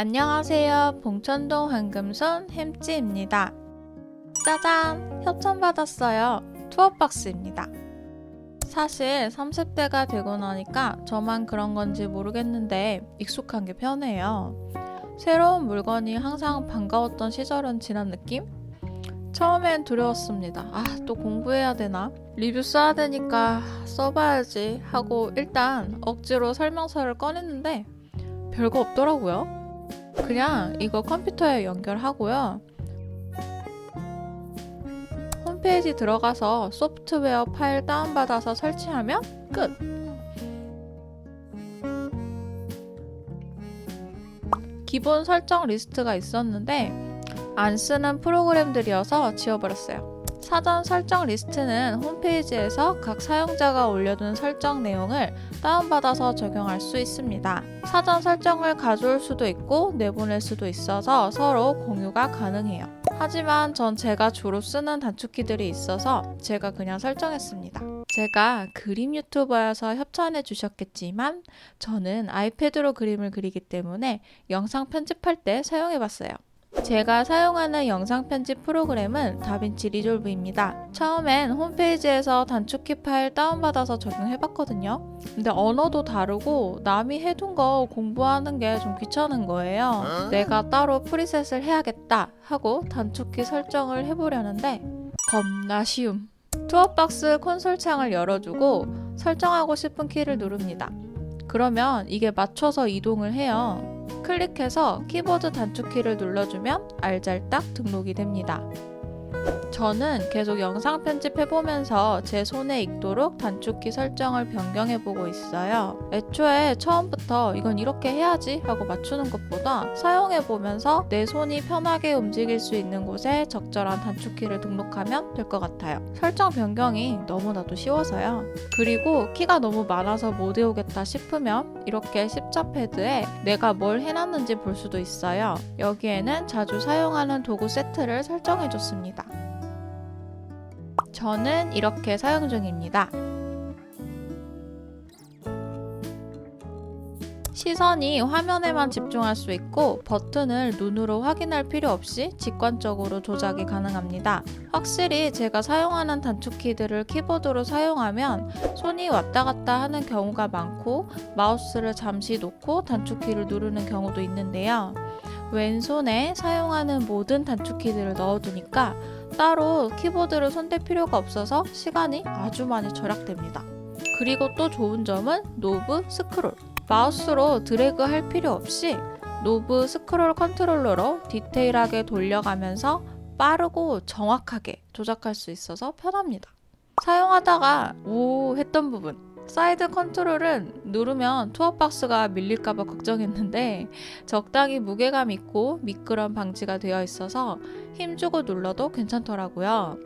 안녕하세요. 봉천동 황금손 햄찌입니다. 짜잔! 협찬 받았어요. 투어박스입니다. 사실 30대가 되고 나니까 저만 그런 건지 모르겠는데 익숙한 게 편해요. 새로운 물건이 항상 반가웠던 시절은 지난 느낌? 처음엔 두려웠습니다. 아, 또 공부해야 되나? 리뷰 써야 되니까 써봐야지 하고 일단 억지로 설명서를 꺼냈는데 별거 없더라고요. 그냥 이거 컴퓨터에 연결하고요. 홈페이지 들어가서 소프트웨어 파일 다운받아서 설치하면 끝! 기본 설정 리스트가 있었는데 안 쓰는 프로그램들이어서 지워버렸어요. 사전 설정 리스트는 홈페이지에서 각 사용자가 올려둔 설정 내용을 다운받아서 적용할 수 있습니다. 사전 설정을 가져올 수도 있고 내보낼 수도 있어서 서로 공유가 가능해요. 하지만 전 제가 주로 쓰는 단축키들이 있어서 제가 그냥 설정했습니다. 제가 그림 유튜버여서 협찬해 주셨겠지만 저는 아이패드로 그림을 그리기 때문에 영상 편집할 때 사용해 봤어요. 제가 사용하는 영상 편집 프로그램은 다빈치 리졸브입니다. 처음엔 홈페이지에서 단축키 파일 다운받아서 적용해봤거든요. 근데 언어도 다르고 남이 해둔 거 공부하는 게 좀 귀찮은 거예요. 내가 따로 프리셋을 해야겠다 하고 단축키 설정을 해보려는데 겁나 쉬움. 투어박스 콘솔 창을 열어주고 설정하고 싶은 키를 누릅니다. 그러면 이게 맞춰서 이동을 해요. 클릭해서 키보드 단축키를 눌러주면 알잘딱 등록이 됩니다. 저는 계속 영상 편집해보면서 제 손에 익도록 단축키 설정을 변경해보고 있어요. 애초에 처음부터 이건 이렇게 해야지 하고 맞추는 것보다 사용해보면서 내 손이 편하게 움직일 수 있는 곳에 적절한 단축키를 등록하면 될 것 같아요. 설정 변경이 너무나도 쉬워서요. 그리고 키가 너무 많아서 못 외우겠다 싶으면 이렇게 십자 패드에 내가 뭘 해놨는지 볼 수도 있어요. 여기에는 자주 사용하는 도구 세트를 설정해줬습니다. 저는 이렇게 사용 중입니다. 시선이 화면에만 집중할 수 있고 버튼을 눈으로 확인할 필요 없이 직관적으로 조작이 가능합니다. 확실히 제가 사용하는 단축키들을 키보드로 사용하면 손이 왔다 갔다 하는 경우가 많고 마우스를 잠시 놓고 단축키를 누르는 경우도 있는데요. 왼손에 사용하는 모든 단축키들을 넣어두니까 따로 키보드를 손댈 필요가 없어서 시간이 아주 많이 절약됩니다. 그리고 또 좋은 점은 노브 스크롤. 마우스로 드래그 할 필요 없이 노브 스크롤 컨트롤러로 디테일하게 돌려가면서 빠르고 정확하게 조작할 수 있어서 편합니다. 사용하다가 오 했던 부분. 사이드 컨트롤은 누르면 투어박스가 밀릴까봐 걱정했는데 적당히 무게감 있고 미끄럼 방지가 되어 있어서 힘주고 눌러도 괜찮더라고요.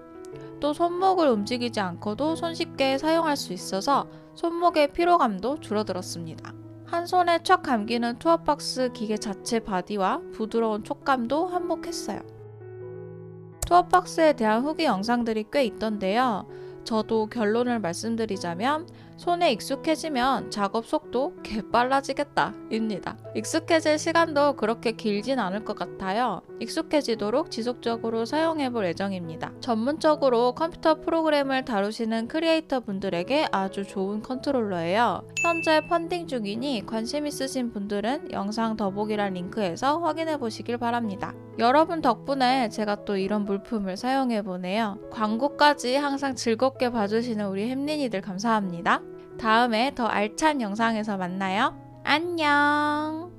또 손목을 움직이지 않고도 손쉽게 사용할 수 있어서 손목의 피로감도 줄어들었습니다. 한 손에 촥 감기는 투어박스 기계 자체 바디와 부드러운 촉감도 한몫했어요. 투어박스에 대한 후기 영상들이 꽤 있던데요. 저도 결론을 말씀드리자면 손에 익숙해지면 작업 속도 개빨라지겠다 입니다. 익숙해질 시간도 그렇게 길진 않을 것 같아요. 익숙해지도록 지속적으로 사용해 볼 예정입니다. 전문적으로 컴퓨터 프로그램을 다루시는 크리에이터 분들에게 아주 좋은 컨트롤러예요. 현재 펀딩 중이니 관심 있으신 분들은 영상 더보기란 링크에서 확인해 보시길 바랍니다. 여러분 덕분에 제가 또 이런 물품을 사용해 보네요. 광고까지 항상 즐겁 게 봐주시는 우리 햄린이들 감사합니다. 다음에 더 알찬 영상에서 만나요. 안녕!